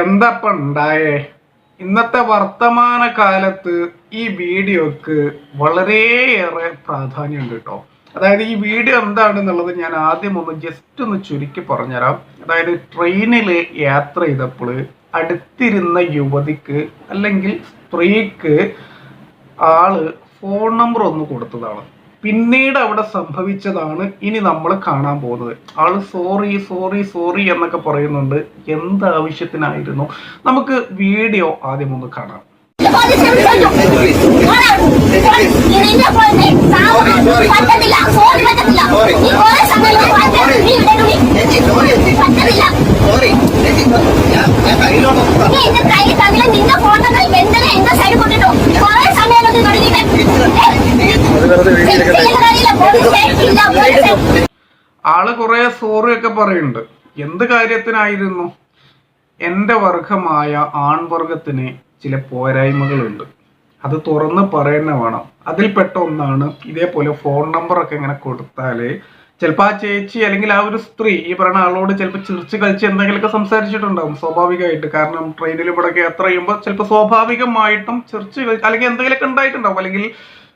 എന്തപ്പ ഉണ്ടായേ ഇന്നത്തെ വർത്തമാന കാലത്ത് ഈ വീഡിയോക്ക് വളരെയേറെ പ്രാധാന്യമുണ്ട് കേട്ടോ. അതായത് ഈ വീഡിയോ എന്താണെന്നുള്ളത് ഞാൻ ആദ്യം ഒന്ന് ജസ്റ്റ് ഒന്ന് ചുരുക്കി പറഞ്ഞുതരാം. അതായത് ട്രെയിനിൽ യാത്ര ചെയ്തപ്പോൾ അടുത്തിരുന്ന യുവതിക്ക് അല്ലെങ്കിൽ സ്ത്രീക്ക് ആൾ ഫോൺ നമ്പർ ഒന്ന് കൊടുത്തതാണ്. പിന്നീട് അവിടെ സംഭവിച്ചതാണ് ഇനി നമ്മൾ കാണാൻ പോകുന്നത്. ആൾ സോറി സോറി സോറി എന്നൊക്കെ പറയുന്നുണ്ട്. എന്ത് ആവശ്യത്തിനായിരുന്നു? നമുക്ക് വീഡിയോ ആദ്യം ഒന്ന് കാണാം. പോലീസിനെ ആൾ കുറെ സോറി ഒക്കെ പറയുന്നുണ്ട്. എന്ത് കാര്യത്തിനായിരുന്നു? എന്റെ വർഗമായ ആൺവർഗത്തിന് ചില പോരായ്മകളുണ്ട്. അത് തുറന്ന് പറയുന്ന വേണം. അതിൽപ്പെട്ട ഒന്നാണ് ഇതേപോലെ ഫോൺ നമ്പറൊക്കെ ഇങ്ങനെ കൊടുത്താൽ ചിലപ്പോൾ ആ ചേച്ചി അല്ലെങ്കിൽ ആ ഒരു സ്ത്രീ ഈ പറയുന്ന ആളോട് ചിലപ്പോൾ ചിരിച്ച് കളിച്ച് എന്തെങ്കിലുമൊക്കെ സംസാരിച്ചിട്ടുണ്ടാവും സ്വാഭാവികമായിട്ട്. കാരണം ട്രെയിനിൽ ഇവിടെയൊക്കെ യാത്ര ചെയ്യുമ്പോൾ ചിലപ്പോൾ സ്വാഭാവികമായിട്ടും ചിരിച്ച് കളിച്ച് അല്ലെങ്കിൽ എന്തെങ്കിലുമൊക്കെ ഉണ്ടായിട്ടുണ്ടാവും. അല്ലെങ്കിൽ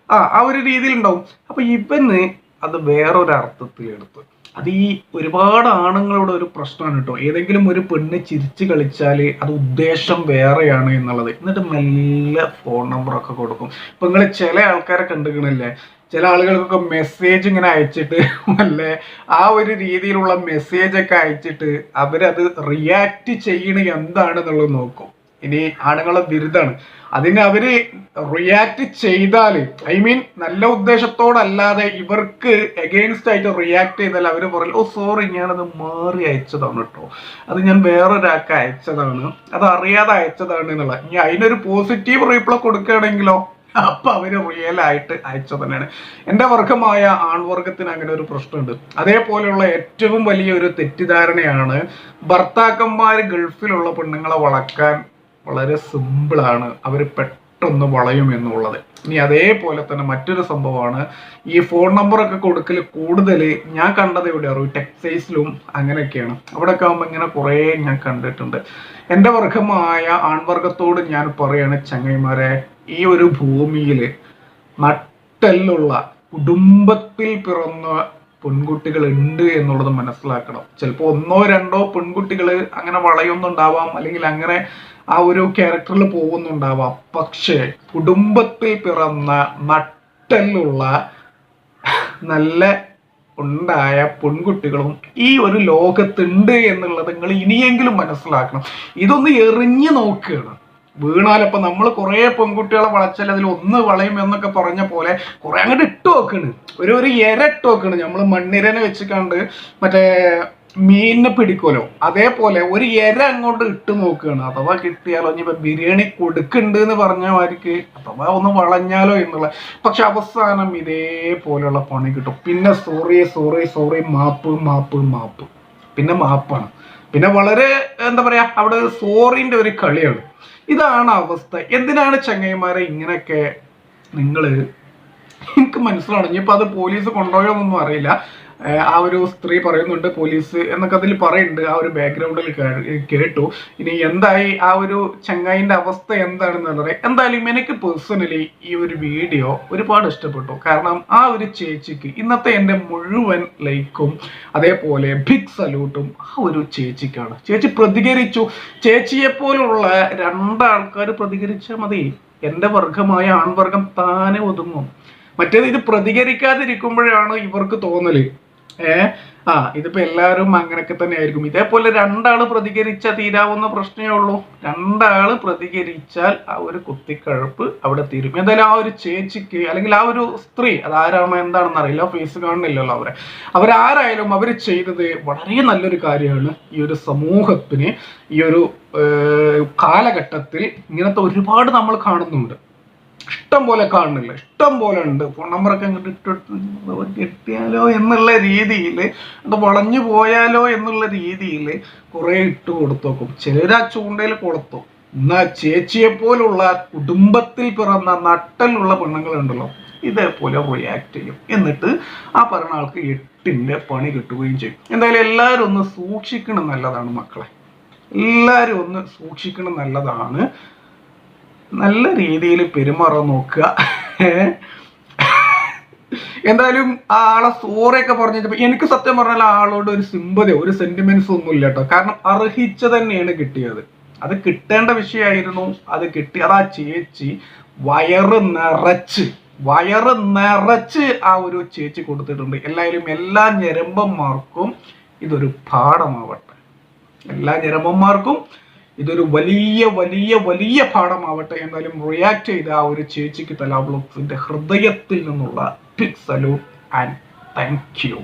ആ ആ ഒരു രീതിയിൽ ഉണ്ടാവും അപ്പൊ ഇവന് അത് വേറൊരു അർത്ഥത്തിൽ എടുത്ത്. അത് ഈ ഒരുപാട് ആണുങ്ങളുടെ ഒരു പ്രശ്നമാണ് കേട്ടോ. ഏതെങ്കിലും ഒരു പെണ്ണ് ചിരിച്ച് കളിച്ചാൽ അത് ഉദ്ദേശം വേറെയാണ് എന്നുള്ളത്. എന്നിട്ട് മെല്ലെ ഫോൺ നമ്പറൊക്കെ കൊടുക്കും. ഇപ്പൊ നിങ്ങൾ ചില ആൾക്കാരെ കണ്ടുകണില്ലേ ചില ആളുകൾക്കൊക്കെ മെസ്സേജ് ഇങ്ങനെ അയച്ചിട്ട് അല്ലേ ആ ഒരു രീതിയിലുള്ള മെസ്സേജ് ഒക്കെ അയച്ചിട്ട് അവരത് റിയാക്ട് ചെയ്യണ എന്താണെന്നുള്ളത് നോക്കും. ഇനി ആണുങ്ങളെ ബിരുദാണ്. അതിന് അവർ റിയാക്ട് ചെയ്താൽ ഐ മീൻ നല്ല ഉദ്ദേശത്തോടല്ലാതെ ഇവർക്ക് എഗെയിൻസ്റ്റ് ആയിട്ട് റിയാക്ട് ചെയ്താൽ അവർ പറയും ഓ സോറി ഞാനത് മാറി അയച്ചതാണ് കേട്ടോ അത് ഞാൻ വേറൊരാൾക്ക് അയച്ചതാണ്. അത് അറിയാതെ അയച്ചതാണ് എന്നുള്ള ഇനി അതിനൊരു പോസിറ്റീവ് റീപ്ലൈ കൊടുക്കുകയാണെങ്കിലോ അപ്പൊ അവർ റിയൽ ആയിട്ട് അയച്ചു തന്നെയാണ്. എന്റെ വർഗമായ ആൺവർഗത്തിന് അങ്ങനെ ഒരു പ്രശ്നമുണ്ട്. അതേപോലെയുള്ള ഏറ്റവും വലിയ ഒരു തെറ്റിദ്ധാരണയാണ് ഭർത്താക്കന്മാർ ഗൾഫിലുള്ള പെണ്ണുങ്ങളെ വളക്കാൻ വളരെ സിമ്പിളാണ്. അവർ പെട്ടെന്ന് വളയും എന്നുള്ളത്. ഇനി അതേപോലെ തന്നെ മറ്റൊരു സംഭവമാണ്. ഈ ഫോൺ നമ്പറൊക്കെ കൊടുക്കൽ കൂടുതൽ ഞാൻ കണ്ടത് എവിടെ അറിവ് ടെക്സൈസിലും അങ്ങനെയൊക്കെയാണ്. അവിടെയൊക്കെ ആകുമ്പോൾ ഇങ്ങനെ കുറേ ഞാൻ കണ്ടിട്ടുണ്ട്. എന്റെ വർഗമായ ആൺവർഗത്തോട് ഞാൻ പറയാണ് ചങ്ങൈമാരെ ഈ ഒരു ഭൂമിയിൽ നട്ടെല്ലുള്ള കുടുംബത്തിൽ പിറന്ന പെൺകുട്ടികൾ ഉണ്ട് എന്നുള്ളത് മനസ്സിലാക്കണം. ചിലപ്പോൾ ഒന്നോ രണ്ടോ പെൺകുട്ടികൾ അങ്ങനെ വളയൊന്നുണ്ടാവാം. അല്ലെങ്കിൽ അങ്ങനെ ആ ഒരു ക്യാരക്ടറിൽ പോകുന്നുണ്ടാവാം. പക്ഷേ കുടുംബത്തിൽ പിറന്ന നട്ടെല്ലുള്ള നല്ല ഉണ്ടായ പെൺകുട്ടികളും ഈ ഒരു ലോകത്തുണ്ട് എന്നുള്ളത് നിങ്ങൾ ഇനിയെങ്കിലും മനസ്സിലാക്കണം. ഇതൊന്ന് എറിഞ്ഞു നോക്കുകയാണ്. വീണാലപ്പോൾ നമ്മൾ കുറേ പെൺകുട്ടികളെ വളച്ചാൽ അതിൽ ഒന്ന് വളയും എന്നൊക്കെ പറഞ്ഞ പോലെ കുറെ അങ്ങോട്ട് ഇട്ട് നോക്കണ്. ഒരു ഒരു ഇര ഇട്ട് നോക്കണ്. നമ്മൾ മണ്ണിരനെ വെച്ച് മറ്റേ മീനിനെ പിടിക്കുമല്ലോ. അതേപോലെ ഒരു ഇര അങ്ങോട്ട് ഇട്ട് നോക്കുകയാണ്. അഥവാ കിട്ടിയാലോ ഇനി ബിരിയാണി കൊടുക്കുന്നുണ്ട് എന്ന് പറഞ്ഞ മാതിരിക്ക് അഥവാ ഒന്ന് വളഞ്ഞാലോ എന്നുള്ള. പക്ഷെ അവസാനം ഇതേപോലെയുള്ള പണി കിട്ടും. പിന്നെ സോറി സോറി സോറി മാപ്പ് മാപ്പ് മാപ്പ്. പിന്നെ മാപ്പാണ്. പിന്നെ വളരെ എന്താ പറയാ അവിടെ സോറിന്റെ ഒരു കളിയാണ്. ഇതാണ് അവസ്ഥ. എന്തിനാണ് ചങ്ങയിമാരെ ഇങ്ങനെയൊക്കെ നിങ്ങൾ? എനിക്ക് മനസ്സിലാണ് ഇനിയിപ്പോ അത് പോലീസ് കൊണ്ടുപോയോ എന്നൊന്നും അറിയില്ല. ആ ഒരു സ്ത്രീ പറയുന്നുണ്ട് പോലീസ് എന്നൊക്കെ അതിൽ പറയുന്നുണ്ട്. ആ ഒരു ബാക്ക്ഗ്രൗണ്ടിൽ കേട്ടു. ഇനി എന്തായി? ആ ഒരു ചങ്ങായിന്റെ അവസ്ഥ എന്താണെന്നുള്ളത് എന്തായാലും എനിക്ക് പേഴ്സണലി ഈ ഒരു വീഡിയോ ഒരുപാട് ഇഷ്ടപ്പെട്ടു. കാരണം ആ ഒരു ചേച്ചിക്ക് ഇന്നത്തെ എന്റെ മുഴുവൻ ലൈക്കും അതേപോലെ ബിഗ് സല്യൂട്ടും ആ ഒരു ചേച്ചിക്കാണ്. ചേച്ചി പ്രതികരിച്ചു. ചേച്ചിയെ പോലുള്ള രണ്ടാൾക്കാർ പ്രതികരിച്ചാൽ മതി. എന്റെ വർഗമായ ആൺവർഗം താനെ ഒതുങ്ങും. മറ്റേത് ഇത് പ്രതികരിക്കാതിരിക്കുമ്പോഴാണ് ഇവർക്ക് തോന്നൽ. ഏ? ആ ഇതിപ്പോ എല്ലാവരും അങ്ങനെയൊക്കെ തന്നെ ആയിരിക്കും ഇതേപോലെ രണ്ടാൾ പ്രതികരിച്ചാൽ തീരാവുന്ന പ്രശ്നമേ ഉള്ളൂ. രണ്ടാൾ പ്രതികരിച്ചാൽ ആ ഒരു കുത്തിക്കഴപ്പ് അവിടെ തീരും. എന്തായാലും ആ ഒരു ചേച്ചിക്ക് അല്ലെങ്കിൽ ആ ഒരു സ്ത്രീ അത് ആരാണോ എന്താണെന്ന് അറിയില്ല. ഫേസ് കാണുന്നില്ലല്ലോ അവരെ. അവരാരായാലും അവർ ചെയ്തത് വളരെ നല്ലൊരു കാര്യമാണ്. ഈ ഒരു സമൂഹത്തിന് ഈ ഒരു കാലഘട്ടത്തിൽ ഇങ്ങനത്തെ ഒരുപാട് നമ്മൾ കാണുന്നുണ്ട്. ഇഷ്ടം പോലെ കാണുന്നില്ല. ഇഷ്ടം പോലെ ഉണ്ട്. ഫോൺ നമ്പറൊക്കെ അങ്ങോട്ട് കിട്ടിയാലോ എന്നുള്ള രീതിയിൽ അത് വളഞ്ഞു പോയാലോ എന്നുള്ള രീതിയിൽ കുറേ ഇട്ട് കൊടുത്തു നോക്കും ചിലർ ആ ചൂണ്ടയിൽ കൊടുത്തു എന്നാ ചേച്ചിയെ പോലുള്ള കുടുംബത്തിൽ പിറന്ന നട്ടലുള്ള പെണ്ണുങ്ങളുണ്ടല്ലോ ഇതേപോലെ റിയാക്ട് ചെയ്യും. എന്നിട്ട് ആ പറഞ്ഞ ആൾക്ക് എട്ടിന്റെ പണി കിട്ടുകയും ചെയ്യും. എന്തായാലും എല്ലാവരും ഒന്ന് സൂക്ഷിക്കണം നല്ലതാണ് മക്കളെ. എല്ലാവരും ഒന്ന് സൂക്ഷിക്കണം നല്ലതാണ്. നല്ല രീതിയിൽ പെരുമാറാൻ നോക്കുക. എന്തായാലും ആ ആളെ സോറിയൊക്കെ പറഞ്ഞപ്പോ എനിക്ക് സത്യം പറഞ്ഞാൽ ആളോട് ഒരു സിമ്പതി ഒരു സെന്റിമെന്റ്സ് ഒന്നും ഇല്ല കേട്ടോ കാരണം അർഹിച്ച തന്നെയാണ് കിട്ടിയത്. അത് കിട്ടേണ്ട വിഷയമായിരുന്നു. അത് കിട്ടി. അത് ആ ചേച്ചി വയറ് നിറച്ച് വയറ് നിറച്ച് ആ ഒരു ചേച്ചി കൊടുത്തിട്ടുണ്ട്. എല്ലാവരും എല്ലാ ഞരമ്പന്മാർക്കും ഇതൊരു പാഠമാവട്ടെ. എല്ലാ ഞരമ്പന്മാർക്കും ഇതൊരു വലിയ വലിയ വലിയ പാഠമാവട്ടെ എന്നാലും റിയാക്ട് ചെയ്ത ആ ഒരു ചേച്ചിക്ക് തലാബ്ലോക്സിന്റെ ഹൃദയത്തിൽ നിന്നുള്ള big salute and thank you